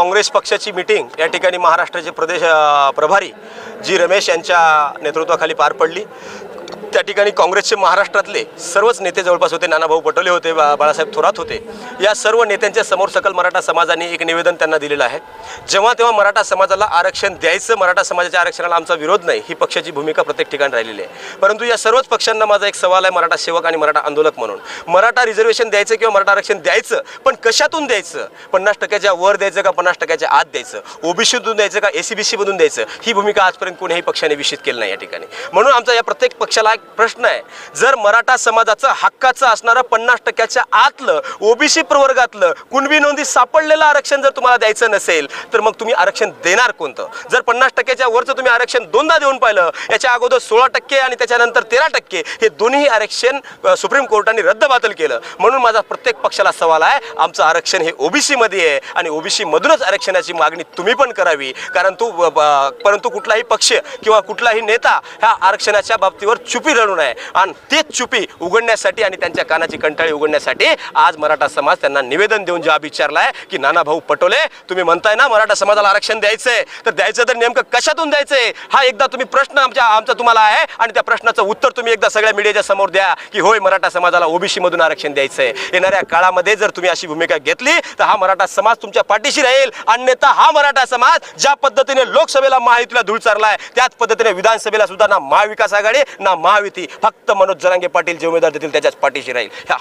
काँग्रेस पक्षाची मिटिंग या ठिकाणी महाराष्ट्राचे प्रदेश प्रभारी जी रमेश यांच्या नेतृत्वाखाली पार पडली. त्या ठिकाणी काँग्रेसचे महाराष्ट्रातले सर्वच नेते जवळपास होते. नानाभाऊ पटोले होते बा बाळासाहेब थोरात होते. या सर्व नेत्यांच्या समोर सकल मराठा समाजाने एक निवेदन त्यांना दिलेलं आहे. जेव्हा तेव्हा मराठा समाजाला आरक्षण द्यायचं मराठा समाजाच्या आरक्षणाला आमचा विरोध नाही ही पक्षाची भूमिका प्रत्येक ठिकाणी राहिलेली आहे. परंतु या सर्वच पक्षांना माझा एक सवाल आहे मराठा सेवक आणि मराठा आंदोलक म्हणून. मराठा रिझर्वेशन द्यायचं किंवा मराठा आरक्षण द्यायचं पण कशातून द्यायचं? पन्नास टक्क्याच्या वर द्यायचं का पन्नास टक्क्याच्या आत द्यायचं? ओबीसीतून द्यायचं का एसीबीसीमधून द्यायचं? ही भूमिका आजपर्यंत कोणीही पक्षाने विषित केली नाही या ठिकाणी. म्हणून आमचा या प्रत्येक पक्षाला एक प्रश्न आहे. जर मराठा समाजाचं हक्काचं असणारं पन्नास टक्क्याच्या आतलं ओबीसी प्रवर्गातलं कुणबी नोंदी सापडलेलं आरक्षण जर तुम्हाला द्यायचं नसेल तर मग तुम्ही आरक्षण देणार कोणतं? जर पन्नास टक्क्याच्या वरचं तुम्ही आरक्षण दोनदा देऊन पाहिलं याच्या अगोदर सोळा टक्के आणि त्याच्यानंतर तेरा टक्के हे दोन्ही आरक्षण सुप्रीम कोर्टाने रद्दबातल केलं. म्हणून माझा प्रत्येक पक्षाला सवाल आहे आमचं आरक्षण हे ओबीसी मध्ये आहे आणि ओबीसी मधूनच आरक्षणाची मागणी तुम्ही पण करावी. कारण तू परंतु कुठलाही पक्ष किंवा कुठलाही नेता ह्या आरक्षणाच्या बाबतीवर चुप रडू नये. आणि तेच चुपी उघडण्यासाठी आणि त्यांच्या कानाची कंटाळी उघडण्यासाठी आज मराठा समाज त्यांना निवेदन देऊन जवाब विचारलाय की नाना भाऊ पटोले तुम्ही म्हणताय ना मराठा समाजाला आरक्षण द्यायचंय. तर द्यायचं तर नेमकं कशातून द्यायचंय? हा एकदा तुम्ही प्रश्न आमच्या आमचा तुम्हाला आहे आणि त्या प्रश्नाचं उत्तर तुम्ही एकदा सगळ्या मीडियाच्या समोर द्या की होय मराठा समाजाला ओबीसी मधून आरक्षण द्यायचंय. येणाऱ्या काळामध्ये जर तुम्ही अशी भूमिका घेतली तर हा मराठा समाज तुमच्या पाठीशी राहील. अन्यथा हा मराठा समाज ज्या पद्धतीने लोकसभेला महायुतीला धूळ चारलाय त्याच पद्धतीने विधानसभेला सुद्धा ना महाविकास आघाडी ना महायुती फक्त मनोज जरांगे पाटील जे उमेदवार देतील त्याच्याच पाठीशी राहील. ह्या